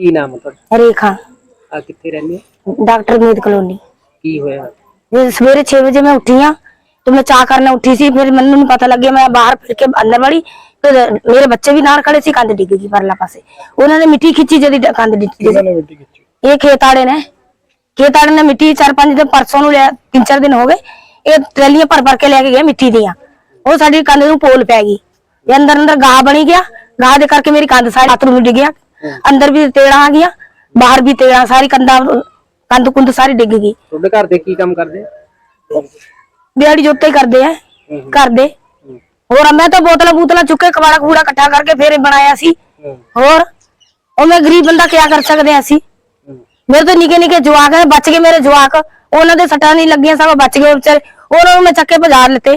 ਕੀ ਨਾਮ ਹੈ ਤੁਹਾਡਾ? ਰੇਖਾ। ਆ ਕਿੱਥੇ ਰਹਿੰਦੇ ਹੋ? ਡਾਕਟਰ ਮੀਤ ਕਲੋਨੀ। ਕੀ ਹੋਇਆ? ਫਿਰ ਸਵੇਰੇ 6 ਵਜੇ ਮੈਂ ਉੱਠੀ ਆ ਤੇ ਮੈਂ ਚਾਹ ਕਰਨ ਉੱਠੀ ਸੀ ਫਿਰ ਮੈਨੂੰ ਨਹੀਂ ਪਤਾ ਲੱਗਿਆ ਮੈਂ ਬਾਹਰ ਫਿਰ ਕੇ ਅੰਦਰ ਵੜੀ ਤੇ ਮੇਰੇ ਬੱਚੇ ਵੀ ਨਾਲ ਖੜੇ ਸੀ ਕੰਧ ਡਿੱਗ ਗਈ ਪਰਲਾ ਪਾਸੇ। ਉਹਨਾਂ ਨੇ ਮਿੱਟੀ ਖਿੱਚੀ ਜਦੀ ਕੰਧ ਡਿੱਗੀ ਮਿੱਟੀ ਖਿੱਚੀ? ਇਹ ਖੇਤਾੜੇ ਨੇ। ਖੇਤਾੜੇ ਨੇ ਮਿੱਟੀ ਚਾਰ ਪੰਜ ਦਿਨ ਪਰਸੋਂ ਨੂੰ ਲਿਆ ਤਿੰਨ ਚਾਰ ਦਿਨ ਹੋ ਗਏ। ਇਹ ਟਰੈਲੀਆਂ ਭਰ ਭਰ ਕੇ ਲੈ ਕੇ ਗਏ ਮਿੱਟੀ ਦੀਆਂ। ਉਹ ਸਾਡੀ ਕੰਧ ਨੂੰ ਪੋਲ ਪੈ ਗਈ। ਇਹ ਅੰਦਰ ਅੰਦਰ ਗਾਹ ਬਣੀ ਗਿਆ। ਗਾਹ ਦੇ ਕਰਕੇ ਮੇਰੀ ਕੰਧ ਸਾਰੀ ਬਾਥਰੂਮ ਡਿੱਗ ਗਿਆ। ਅੰਦਰ ਵੀ ਤੇੜਾ ਆ ਗਿਆ ਬਾਹਰ ਵੀ ਤੇੜਾ ਸਾਰੀ ਕੰਧਾਂ ਕੰਧ ਕੁੰਧ ਸਾਰੀ ਡਿੱਗ ਗਈ। ਤੁਹਾਡੇ ਘਰ ਦੇ ਕੀ ਕੰਮ ਕਰਦੇ ਦਿਹਾੜੀ ਜੋਤੇ ਹੀ ਕਰਦੇ ਆ ਕਰਦੇ ਹੋਰ ਮੈਂ ਤਾਂ ਬੋਤਲਾਂ ਬੂਤਲਾਂ ਚੁੱਕੇ ਕਵਾੜਾ ਕੂੜਾ ਇਕੱਠਾ ਕਰਕੇ ਫੇਰ ਬਣਾਇਆ ਸੀ। ਹੋਰ ਉਹ ਮੈਂ ਗਰੀਬ ਬੰਦਾ ਕਿਆ ਕਰ ਸਕਦੇ ਆ ਅਸੀਂ? ਮੇਰੇ ਤੋਂ ਨਿੱਕੇ ਨਿੱਕੇ ਜਵਾਕ ਹੈ ਬਚ ਗਏ ਮੇਰੇ ਜਵਾਕ। ਉਹਨਾਂ ਦੇ ਸੱਟਾਂ ਨਹੀਂ ਲੱਗੀਆਂ ਸਭ ਬਚ ਗਏ ਉਹ ਵਿਚਾਰੇ। ਉਹਨਾਂ ਨੂੰ ਮੈਂ ਚੱਕੇ ਭਜਾ ਲਿੱਤੇ।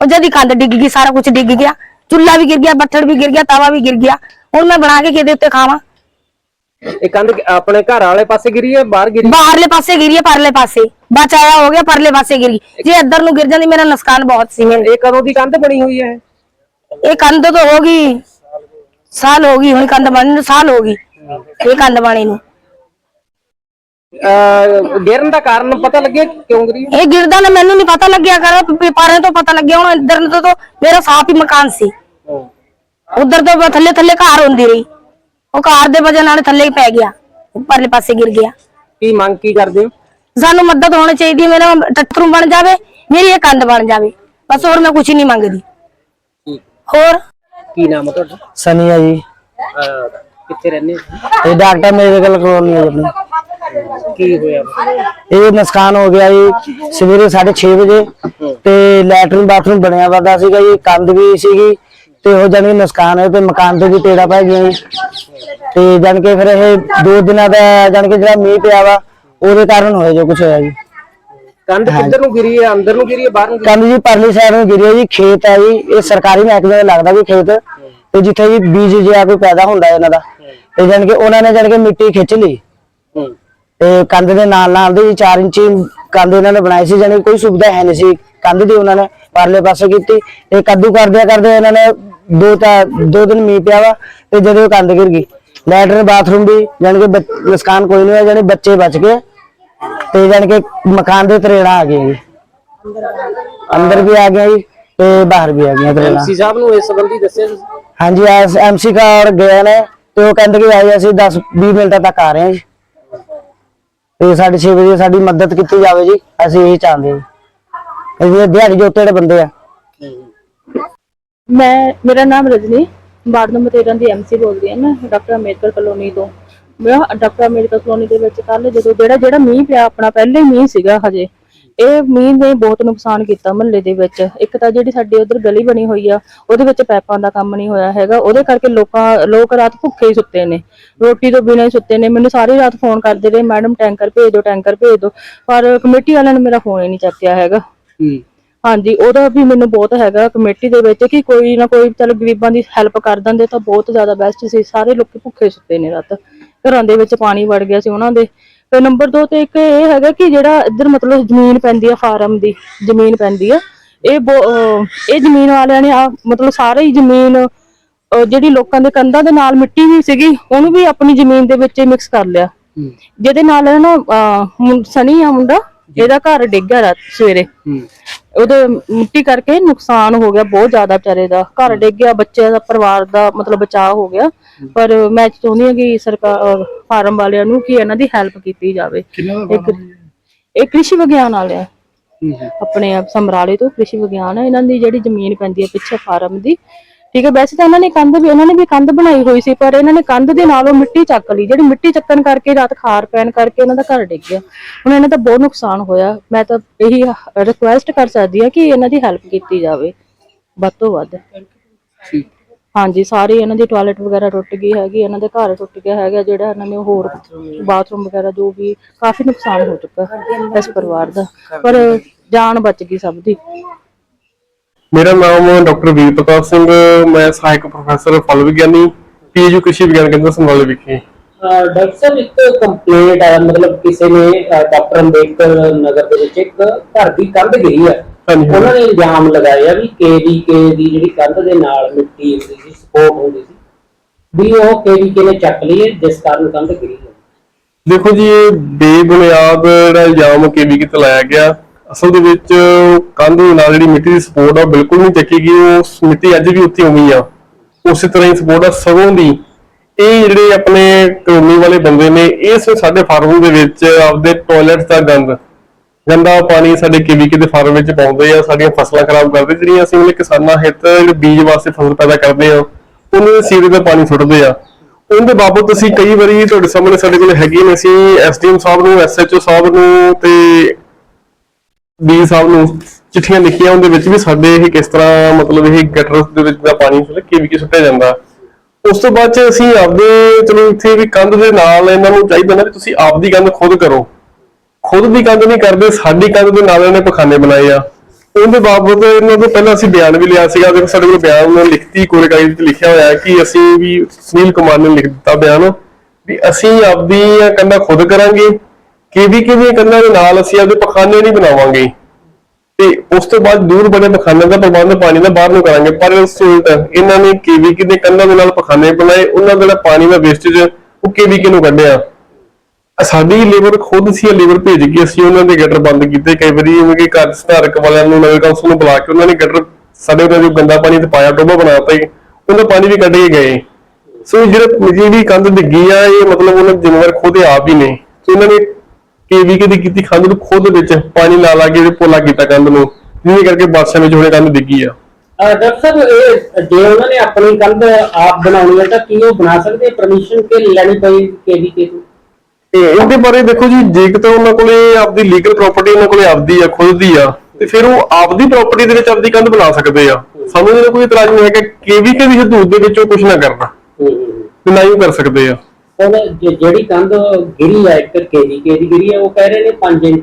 ਉਹ ਜਦੀ ਕੰਧ ਡਿੱਗ ਗਈ ਸਾਰਾ ਕੁਝ ਡਿੱਗ ਗਿਆ। ਚੁੱਲਾ ਵੀ ਗਿਰ ਗਿਆ ਬੱਠੜ ਵੀ ਗਿਰ ਗਿਆ ਤਵਾ ਵੀ ਗਿਰ ਗਿਆ। ਹੁਣ ਮੈਂ ਬਣਾ ਕੇ ਕਿਹਦੇ ਉੱਤੇ ਖਾਵਾਂ? ਇਹ ਕੰਧ ਆਪਣੇ ਘਰ ਵਾਲੇ ਪਾਸੇ ਗਿਰੀ ਹੈ ਬਾਹਰ ਗਿਰੀ? ਬਾਹਰਲੇ ਪਾਸੇ ਗਿਰੀ ਹੈ ਪਰਲੇ ਪਾਸੇ। ਬਚਾਇਆ ਹੋ ਗਿਆ ਪਰਲੇ ਪਾਸੇ ਗਿਰ। ਜੇ ਇੱਧਰ ਨੂੰ ਗਿਰ ਜਾਂਦੀ ਮੇਰਾ ਨੁਕਸਾਨ ਬਹੁਤ ਸੀ। ਇਹ ਕਦੋਂ ਦੀ ਕੰਧ ਬਣੀ ਹੋਈ ਹੈ? ਇਹ ਕੰਧ ਤਾਂ ਹੋ ਗਈ ਸਾਲ ਹੋ ਗਈ ਹੁਣ ਕੰਧ ਬਣੀ ਨੂੰ ਸਾਲ ਹੋ ਗਈ ਇਹ ਕੰਧ ਬਣੀ ਨੂੰ। ਗਿਰਨ ਦਾ ਕਾਰਨ ਪਤਾ ਲੱਗਿਆ ਕਿਉਂ ਗਿਰੀ ਇਹ ਗਿਰਦਾ ਨਾ ਮੈਨੂੰ ਨਹੀਂ ਪਤਾ ਲੱਗਿਆ ਕਰ ਪਾਰੇ ਤੋਂ ਪਤਾ ਲੱਗਿਆ ਹੁਣ ਇੱਧਰ ਨੂੰ ਤਾਂ ਮੇਰਾ ਸਾਫ਼ ਹੀ ਮਕਾਨ ਸੀ। ਉਧਰ ਤੋਂ ਥੱਲੇ ਥੱਲੇ ਘਰ ਹੁੰਦੀ ਰਹੀ। ਉਹ ਘਰ ਦੇ ਵਜ੍ਹਾ ਨਾਲ ਥੱਲੇ ਹੀ ਪੈ ਗਿਆ ਪਰਲੇ ਪਾਸੇ ਗਿਰ ਗਿਆ। ਕੀ ਮੰਗ ਕੀ ਕਰਦੇ ਹੋ? ਸਾਨੂੰ ਮਦਦ ਹੋਣੀ ਚਾਹੀਦੀ ਹੈ ਮੇਰਾ ਟੱਟਰੂ ਬਣ ਜਾਵੇ ਮੇਰੀ ਇਹ ਕੰਧ ਬਣ ਜਾਵੇ। ਬਸ ਹੋਰ ਮੈਂ ਕੁਝ ਨਹੀਂ ਮੰਗਦੀ। ਹੋਰ? ਕੀ ਨਾਮ ਹੈ ਤੁਹਾਡਾ? ਸਨੀ ਆ ਜੀ। ਅਹ ਕਿੱਥੇ ਰਹਿੰਦੇ ਹੋ? ਇਹ ਡਾਕਟਰ ਮੈਡੀਕਲ ਕਲੋਨੀ ਹੈ ਜੀ ਆਪਣੀ ਕੀ ਹੋਇਆ? ਇਹ ਨੁਕਸਾਨ ਹੋ ਗਿਆ ਜੀ ਸਵੇਰੇ 6:30 ਵਜੇ ਤੇ ਲੈਟਰਿਨ ਬਾਥਰੂਮ ਬਣਿਆ ਵਾਦਾ ਸੀਗਾ ਜੀ ਕੰਧ ਵੀ ਸੀਗੀ ਤੇ ਉਹ ਜਾਨੀ ਨੁਕਸਾਨ ਹੋਇਆ ਤੇ ਮਕਾਨ ਤੇ ਵੀ ਤੇੜਾ ਪੈ ਗਿਆ ਜੀ। ਤੇ ਜਾਨ ਕੇ ਫਿਰ ਇਹ ਦੋ ਦਿਨਾਂ ਦਾ ਜਾਨ ਕੇ ਜਿਹੜਾ ਮੀਂਹ ਪਿਆ ਵਾ ਉਹਦੇ ਕਾਰਨ ਹੋਇਆ ਜੋ ਕੁਝ ਹੋਇਆ ਜੀ। ਕੰਧ ਕਿੱਧਰ ਨੂੰ ਗਿਰੀ ਹੈ? ਅੰਦਰ ਨੂੰ ਗਿਰੀ ਹੈ? ਬਾਹਰ ਨੂੰ ਗਿਰੀ ਕੰਧ ਜੀ ਪਰਲੀ ਸਾਈਡ ਨੂੰ ਗਿਰੀ ਹੈ ਜੀ ਖੇਤ ਹੈ ਜੀ। ਇਹ ਸਰਕਾਰੀ ਮਹਿਕਮੇ ਦਾ ਲੱਗਦਾ ਵੀ ਖੇਤ। ਤੇ ਜਿੱਥੇ ਜੀ ਬੀਜ ਜਿਆ ਕੋਈ ਪੈਦਾ ਹੁੰਦਾ ਇਹਨਾਂ ਦਾ। ਤੇ ਜਾਨ ਕੇ ਉਹਨਾਂ ਨੇ ਜਾਨ ਕੇ ਮਿੱਟੀ ਖਿੱਚ ਲਈ। ਤੇ ਕੰਧ ਦੇ ਨਾਲ ਨਾਲ ਦੇ 4 ਇੰਚੀ ਕੰਧ ਇਹਨਾਂ ਨੇ ਬਣਾਈ ਸੀ ਜਾਨੀ ਕੋਈ ਸੁਵਿਧਾ ਹੈ ਨਹੀਂ ਸੀ। ਕੰਧ ਦੀ ਉਹਨਾਂ ਨੇ ਪਰਲੇ ਪਾਸੇ ਕੀਤੀ। ਤੇ ਕੱਦੂ ਕਰਦਿਆਂ ਕਰਦੇ ਇਹਨਾਂ ਨੇ ਦੋ ਤਾਂ ਦੋ ਦਿਨ ਮੀਂਹ ਪਿਆ ਵਾ ਤੇ ਜਦੋਂ ਕੰਧ ਗਿਰ ਗਈ। ਲੈਟਰ ਬਾਥਰੂਮ ਵੀ ਜਾਨੀ ਕਿ ਨੁਕਸਾਨ ਕੋਈ ਨਹੀਂ ਹੋਇਆ ਜਾਨੀ ਬੱਚੇ ਬਚ ਗਏ। ਤੇ ਜਾਨੀ ਕਿ ਮਕਾਨ ਦੇ ਤਰੇੜਾ ਆ ਗਏ ਜੀ। ਅੰਦਰ ਵੀ ਆ ਗਿਆ ਜੀ ਤੇ ਬਾਹਰ ਵੀ ਆ ਗਈਆਂ ਤਰੇੜਾ। ਐਮਸੀ ਸਾਹਿਬ ਨੂੰ ਇਸ ਸੰਬੰਧੀ ਦੱਸਿਆ ਤੁਸੀਂ? ਹਾਂਜੀ ਐਮਸੀ ਘਰ ਗਏ ਨੇ ਤੇ ਉਹ ਕਹਿੰਦੇ ਕਿ ਆਏ ਅਸੀਂ 10 20 ਮਿੰਟ ਤੱਕ ਆ ਰਹੇ ਹਾਂ ਜੀ। ਤੇ 6:30 ਵਜੇ ਸਾਡੀ ਮਦਦ ਕੀਤੀ ਜਾਵੇ ਜੀ ਅਸੀਂ ਇਹ ਚਾਹੁੰਦੇ ਹਾਂ। ਇਹ ਦਿਹਾੜੀ ਜੋਤੇ ਜਿਹੜੇ ਬੰਦੇ ਆ। ਮੈਂ, ਮੇਰਾ ਨਾਮ ਰਜਨੀ, ਵਾਰਡ ਨੰਬਰ 13 ਦੀ ਐਮਸੀ ਬੋਲ ਰਹੀ ਹਾਂ ਮੈਂ, ਡਾਕਟਰ ਅੰਬੇਦਕਰ ਕਲੋਨੀ ਤੋਂ। ਮੈਂ, ਡਾਕਟਰ ਅੰਬੇਦਕਰ ਕਲੋਨੀ ਦੇ ਵਿੱਚ ਕੱਲ ਜਦੋਂ ਜਿਹੜਾ ਜਿਹੜਾ ਮੀਂਹ ਪਿਆ, ਆਪਣਾ ਪਹਿਲੇ ਮੀਂਹ ਸੀਗਾ ਹਜੇ, ਇਹ ਮੀਂਹ ਨੇ ਬਹੁਤ ਨੁਕਸਾਨ ਕੀਤਾ ਮਹੱਲੇ ਦੇ ਵਿੱਚ। ਇੱਕ ਤਾਂ ਜਿਹੜੀ ਸਾਡੀ ਉਧਰ ਗਲੀ ਬਣੀ ਹੋਈ ਆ, ਉਹਦੇ ਵਿੱਚ ਪੈਪਾਂ ਦਾ ਕੰਮ ਨਹੀਂ ਹੋਇਆ ਹੈਗਾ, ਉਹਦੇ ਕਰਕੇ ਲੋਕਾਂ, ਲੋਕ ਰਾਤ ਭੁੱਖੇ ਹੀ ਸੁੱਤੇ ਨੇ। ਰੋਟੀ ਤੋਂ ਬਿਨਾਂ ਹੀ ਸੁੱਤੇ ਨੇ, ਮੈਨੂੰ ਸਾਰੀ ਰਾਤ ਫੋਨ ਕਰਦੇ ਰਹੇ, ਮੈਡਮ, ਟੈਂਕਰ ਭੇਜ ਦਿਓ ਟੈਂਕਰ ਭੇਜ ਦਿਓ ਪਰ ਕਮੇਟੀ ਵਾਲਿਆਂ ਨੇ ਮੇਰਾ ਫੋਨ ਹੀ ਨਹੀਂ ਚੱਕਿਆ ਹੈਗਾ। ਹੂੰ। ਹਾਂਜੀ ਉਹਦਾ ਵੀ ਮੈਨੂੰ ਬਹੁਤ ਹੈਗਾ ਕਮੇਟੀ ਦੇ ਵਿੱਚ ਕਿ ਕੋਈ ਨਾ ਕੋਈ ਚਲ ਗਰੀਬਾਂ ਦੀ ਹੈਲਪ ਕਰ ਦਿੰਦੇ ਤਾਂ ਬਹੁਤ ਜ਼ਿਆਦਾ ਬੈਸਟ ਸੀ। ਸਾਰੇ ਲੋਕੀ ਭੁੱਖੇ ਸੁੱਤੇ ਨੇ ਰਾਤ। ਘਰਾਂ ਦੇ ਵਿੱਚ ਪਾਣੀ ਵੜ ਗਿਆ ਸੀ ਉਹਨਾਂ ਦੇ। ਤੇ ਨੰਬਰ 2 ਤੇ ਇੱਕ ਇਹ ਹੈਗਾ ਕਿ ਜਿਹੜਾ ਇੱਧਰ ਮਤਲਬ ਜ਼ਮੀਨ ਪੈਂਦੀ ਆ ਫਾਰਮ ਦੀ ਜ਼ਮੀਨ ਪੈਂਦੀ ਆ ਇਹ ਇਹ ਜ਼ਮੀਨ ਵਾਲਿਆਂ ਨੇ ਆ ਮਤਲਬ ਸਾਰੇ ਹੀ ਜ਼ਮੀਨ ਜਿਹੜੀ ਲੋਕਾਂ ਦੇ ਕੰਧਾਂ ਦੇ ਨਾਲ ਮਿੱਟੀ ਵੀ ਸੀਗੀ ਉਹਨੂੰ ਵੀ ਆਪਣੀ ਜ਼ਮੀਨ ਦੇ ਵਿੱਚ ਮਿਕਸ ਕਰ ਲਿਆ। ਜਿਹਦੇ ਨਾਲ ਨਾ ਸਨੀ ਆ ਮੁੰਡਾ ਇਹਦਾ ਘਰ ਡਿੱਗ ਗਿਆ ਰਾਤ ਸਵੇਰੇ। ਉਹਦੇ ਮਿੱਟੀ ਕਰਕੇ ਨੁਕਸਾਨ ਹੋ ਗਿਆ ਬਹੁਤ ਜ਼ਿਆਦਾ ਵਿਚਾਰੇ ਦਾ। ਘਰ ਡਿੱਗ ਗਿਆ ਬੱਚੇ ਦਾ ਪਰਿਵਾਰ ਦਾ ਮਤਲਬ ਬਚਾਅ ਹੋ ਗਿਆ। ਪਰ ਮੈਂ ਚਾਹੁੰਦੀ ਹਾਂ ਕਿ ਸਰਕਾਰ ਫਾਰਮ ਵਾਲਿਆਂ ਨੂੰ ਕਿ ਇਹਨਾਂ ਦੀ ਹੈਲਪ ਕੀਤੀ ਜਾਵੇ। ਇੱਕ ਇਹ ਕ੍ਰਿਸ਼ੀ ਵਿਗਿਆਨ ਵਾਲਿਆ। ਆਪਣੇ ਆਪ ਸਮਰਾਲੇ ਤੋਂ ਕ੍ਰਿਸ਼ੀ ਵਿਗਿਆਨ ਹੈ। ਇਹਨਾਂ ਦੀ ਜਿਹੜੀ ਜ਼ਮੀਨ ਪੈਂਦੀ ਹੈ ਪਿੱਛੇ ਫਾਰਮ ਦੀ ਠੀਕ ਹੈ ਵੈਸੇ ਤਾਂ ਇਹਨਾਂ ਨੇ ਕੰਧ ਵੀ ਇਹਨਾਂ ਨੇ ਵੀ ਕੰਧ ਬਣਾਈ ਹੋਈ ਸੀ ਪਰ ਇਹਨਾਂ ਨੇ ਕੰਧ ਦੇ ਨਾਲੋਂ ਮਿੱਟੀ ਚੱਕ ਲਈ। ਜਿਹੜੀ ਮਿੱਟੀ ਚੱਕਣ ਕਰਕੇ ਰਾਤ ਖਾਰ ਪੈਣ ਕਰਕੇ ਇਹਨਾਂ ਦਾ ਘਰ ਡਿੱਗ ਗਿਆ। ਹੁਣ ਇਹਨਾਂ ਦਾ ਬਹੁਤ ਨੁਕਸਾਨ ਹੋਇਆ। ਮੈਂ ਤਾਂ ਇਹੀ ਰਿਕੁਐਸਟ ਕਰ ਸਕਦੀ ਹਾਂ ਕਿ ਇਹਨਾਂ ਦੀ ਹੈਲਪ ਕੀਤੀ ਜਾਵੇ। ਵੱਧ ਤੋਂ ਵੱਧ। ਠੀਕ। ਹਾਂਜੀ ਸਾਰੇ ਇਹਨਾਂ ਦੀ ਟਾਇਲਟ ਵਗੈਰਾ ਟੁੱਟ ਗਈ ਹੈਗੀ ਇਹਨਾਂ ਦੇ ਘਰ ਟੁੱਟ ਗਿਆ ਹੈਗਾ ਜਿਹੜਾ ਇਹਨਾਂ ਨੇ ਹੋਰ ਬਾਥਰੂਮ ਵਗੈਰਾ ਜੋ ਵੀ ਕਾਫੀ ਨੁਕਸਾਨ ਹੋ ਚੁੱਕਾ ਇਸ ਪਰਿਵਾਰ ਦਾ। ਪਰ ਜਾਨ ਬਚ ਗਈ ਸਭ ਦੀ। ਮੇਰਾ ਨਾਮ ਡਾਕਟਰ ਵੀਰ ਪ੍ਰਤਾਪ ਸਿੰਘ ਮੈਂ ਸਹਾਇਕ ਪ੍ਰੋਫੈਸਰ ਫਲ ਵਿਗਿਆਨੀ ਪੀਜੀਯੂ ਕ੍ਰਿਸ਼ੀ ਵਿਗਿਆਨ ਕੇਂਦਰ ਸੰਭਾਲੇ ਵਿਖੇ। ਡਾਕਟਰ ਸਾਹਿਬ ਇੱਕ ਕੰਪਲੇਂਟ ਆਇਆ ਮਤਲਬ ਕਿਸੇ ਨੇ ਡਾਕਟਰ ਅੰਬੇਡਕਰ ਨਗਰ ਦੇ ਵਿੱਚ ਇੱਕ ਘਰ ਦੀ ਕੰਧ ਗਿਰੀ ਹੈ ਹਾਂਜੀ ਉਹਨਾਂ ਨੇ ਇਲਜ਼ਾਮ ਲਗਾਇਆ ਵੀ ਕੇਵੀਕੇ ਦੀ ਜਿਹੜੀ ਕੰਧ ਦੇ ਨਾਲ ਮਿੱਟੀ ਹੁੰਦੀ ਸੀ ਸਪੋਰਟ ਹੁੰਦੀ ਸੀ ਵੀ ਉਹ ਕੇਵੀਕੇ ਨੇ ਚੱਕ ਲਈ ਜਿਸ ਕਾਰਨ ਕੰਧ ਗਿਰੀ ਦੇਖੋ ਜੀ ਇਹ ਬੇਬੁਨਿਆਦ ਜਿਹੜਾ ਇਲਜ਼ਾਮ ਕੇਵੀ ਤੇ ਲਾਇਆ ਗਿਆ। ਅਸਲ ਦੇ ਵਿੱਚ ਕੰਧ ਦੇ ਨਾਲ ਜਿਹੜੀ ਮਿੱਟੀ ਦੀ ਸਪੋਰਟ ਆ ਬਿਲਕੁਲ ਨਹੀਂ ਚੱਕੀ ਗਈ, ਉਹ ਮਿੱਟੀ ਅੱਜ ਵੀ ਉੱਥੇ ਉਵੇਂ ਆ। ਉਸੇ ਤਰ੍ਹਾਂ ਹੀ ਸਪੋਰਟ ਆ ਸਗੋਂ ਦੀ। ਇਹ ਜਿਹੜੇ ਆਪਣੇ ਕਲੋਨੀ ਵਾਲੇ ਬੰਦੇ ਨੇ ਇਸ ਸਾਡੇ ਫਾਰਮ ਦੇ ਵਿੱਚ ਆਪਦੇ ਟਾਇਲਟਸ ਦਾ ਗੰਦ, ਗੰਦਾ ਪਾਣੀ ਸਾਡੇ ਕੇਵੀਕੇ ਦੇ ਫਾਰਮ ਵਿੱਚ ਪਾਉਂਦੇ ਆ, ਸਾਡੀਆਂ ਫਸਲਾਂ ਖਰਾਬ ਕਰਦੇ, ਜਿਹੜੀਆਂ ਅਸੀਂ ਉਹਨੇ ਕਿਸਾਨਾਂ ਹਿੱਤ ਜਿਹੜੇ ਬੀਜ ਵਾਸਤੇ ਫਸਲ ਪੈਦਾ ਕਰਦੇ ਆ, ਉਹਨਾਂ ਦੇ ਸੀਵਰੇਜ ਦਾ ਪਾਣੀ ਸੁੱਟਦੇ ਆ। ਉਹਦੇ ਬਾਬਤ ਅਸੀਂ ਕਈ ਵਾਰੀ ਤੁਹਾਡੇ ਸਾਹਮਣੇ ਸਾਡੇ ਕੋਲ ਹੈਗੀ ਨੇ, ਅਸੀਂ ਐਸਡੀਐਮ ਸਾਹਿਬ ਨੂੰ, ਐਸਐਚਓ ਸਾਹਿਬ ਨੂੰ ਤੇ ਡੀ ਸਾਹਿਬ ਨੂੰ ਚਿੱਠੀਆਂ ਲਿਖੀਆਂ, ਉਹਦੇ ਵਿੱਚ ਵੀ ਸਾਡੇ ਇਹ ਕਿਸ ਤਰ੍ਹਾਂ ਮਤਲਬ ਇਹ ਗਟਰ ਦੇ ਵਿੱਚ ਦਾ ਪਾਣੀ ਕੇਵੀਕੇ ਸੁੱਟਿਆ ਜਾਂਦਾ। ਉਸ ਤੋਂ ਬਾਅਦ ਚ ਅਸੀਂ ਆਪਦੇ, ਚਲੋ ਇੱਥੇ ਵੀ ਕੰਧ ਦੇ ਨਾਲ ਇਹਨਾਂ ਨੂੰ ਚਾਹੀਦਾ ਨਾ ਵੀ ਤੁਸੀਂ ਆਪਦੀ ਕੰਧ ਖੁਦ ਕਰੋ। ਖੁਦ ਦੀ ਕੰਧ ਨਹੀਂ ਕਰਦੇ, ਸਾਡੀ ਕੰਧ ਦੇ ਨਾਲ ਇਹਨਾਂ ਨੇ ਪਖਾਨੇ ਬਣਾਏ ਆ। ਉਹਦੇ ਬਾਬਤ ਇਹਨਾਂ ਤੋਂ ਪਹਿਲਾਂ ਅਸੀਂ ਬਿਆਨ ਵੀ ਲਿਆ ਸੀਗਾ, ਦੇਖੋ ਸਾਡੇ ਕੋਲ ਬਿਆਨ ਉਹਨਾਂ ਲਿਖਤੀ ਕੋਰੇ ਵਿੱਚ ਲਿਖਿਆ ਹੋਇਆ ਕਿ ਅਸੀਂ ਵੀ ਸੁਨੀਲ ਕੁਮਾਰ ਨੇ ਲਿਖ ਦਿੱਤਾ ਬਿਆਨ, ਵੀ ਅਸੀਂ ਆਪਦੀਆਂ ਕੰਧਾਂ ਖੁਦ ਕਰਾਂਗੇ। ਕਿਹਦੀ ਕਿਹਦੀ ਕੰਧਾਂ ਦੇ ਨਾਲ ਅਸੀਂ ਆਪਦੇ ਪਖਾਨੇ ਨਹੀਂ ਬਣਾਵਾਂਗੇ। ਤੇ ਉਸ ਤੋਂ ਬਾਅਦ ਦੂਰ ਬੜੇ ਪਖਾਨੇ ਦਾ ਪ੍ਰਬੰਧ ਪਾਣੀ ਦਾ ਬਾਹਰ ਨੂੰ ਕਰਾਂਗੇ। ਪਰ ਇਸ ਉਲਟ ਇਹਨਾਂ ਨੇ ਕੇਵੀਕੇ ਦੇ ਕੰਨਾਂ ਦੇ ਨਾਲ ਪਖਾਨੇ ਬਣਾਏ, ਉਹਨਾਂ ਦਾ ਪਾਣੀ ਦਾ ਵੇਸਟੇਜ ਉਹ ਕੇਵੀਕੇ ਨੂੰ ਕੱਢਿਆ? ਸਾਡੀ ਲੇਬਰ ਖੁਦ ਸੀ ਲੇਬਰ ਭੇਜ ਕੇ ਅਸੀਂ ਉਹਨਾਂ ਦੇ ਗਟਰ ਬੰਦ ਕੀਤੇ। ਕਈ ਵਾਰੀ ਜਿਵੇਂ ਕਿ ਘਰ ਸੁਧਾਰਕ ਵਾਲਿਆਂ ਨੂੰ ਨਗਰ ਕੌਂਸਲ ਨੂੰ ਬੁਲਾ ਕੇ ਉਹਨਾਂ ਨੇ ਗਟਰ ਸਾਡੇ ਉਹਨਾਂ ਜੋ ਗੰਦਾ ਪਾਣੀ ਤੇ ਪਾਇਆ ਟੋਬਾ ਬਣਾਤਾ ਹੀ ਉਹਨਾਂ ਪਾਣੀ ਵੀ ਕੱਢ ਕੇ ਗਏ। ਸੋ ਜਿਹੜੇ ਜਿਹੜੀ ਕੰਧ ਡਿੱਗੀ ਆ, ਇਹ ਮਤਲਬ ਉਹਨਾਂ ਜ਼ਿੰਮੇਵਾਰ ਖੁਦ ਆਪ ਹੀ ਨੇ। ਸੋ ਇਹਨਾਂ ਨੇ ਕੇਵੀਕੇ ਦੀ ਕੀਤੀ ਕੰਧ ਨੂੰ ਖੁਦ ਵਿੱਚ ਪਾਣੀ ਲਾ ਲਾ ਕੇ ਪੋਲਾ ਕੀਤਾ ਕੰਧ ਨੂੰ ਜਿਹਦੇ ਕਰਕੇ ਬਾਦਸ਼ਾਹ ਵਿੱਚ ਹੁਣੇ ਕੰਧ ਡਿੱਗੀ ਆ। ਅਹ ਡਾਕਟਰ ਸਾਹਿਬ ਇਹ ਜੇ ਉਹਨਾਂ ਨੇ ਆਪਣੀ ਕੰਧ ਆਪ ਬਣਾਉਣੀ ਹੈ ਤਾਂ ਕੀ ਉਹ ਬਣਾ ਸਕਦੇ? ਪਰਮਿਸ਼ਨ ਕਿ ਲੈਣੀ ਪਈ ਕੇਵੀਕੇ ਤੋਂ? ਤੇ ਇਹਦੇ ਬਾਰੇ ਦੇਖੋ ਜੀ ਜੇ ਤਾਂ ਉਹਨਾਂ ਕੋਲੇ ਆਪਦੀ ਲੀਗਲ ਪ੍ਰਾਪਰਟੀ ਉਹਨਾਂ ਕੋਲੇ ਆਪਦੀ ਆ ਖੁਦ ਦੀ ਆ ਤੇ ਫਿਰ ਉਹ ਆਪਦੀ ਪ੍ਰਾਪਰਟੀ ਦੇ ਵਿੱਚ ਆਪਦੀ ਕੰਧ ਬਣਾ ਸਕਦੇ ਆ। ਸਾਨੂੰ ਇਹਦਾ ਕੋਈ ਇਤਰਾਜ਼ ਨਹੀਂ ਹੈਗਾ ਕੇਵੀਕੇ ਦੀ ਹਦੂਦ ਦੇ ਵਿੱਚ ਉਹ ਕੁਝ ਨਾ ਕਰਨਾ ਹੂੰ, ਹੂੰ, ਹੂੰ। ਤੇ ਨਾ ਹੀ ਉਹ ਕਰ ਸਕਦੇ ਆ। ਹੁਣ ਜੇ- ਜਿਹੜੀ ਕੰਧ ਗਿਰੀ ਹੈ ਇੱਕ ਕੇ ਦੀ ਗਿਰੀ ਹੈ, ਉਹ ਕਹਿ ਰਹੇ ਨੇ 5 ਇੰਚੀ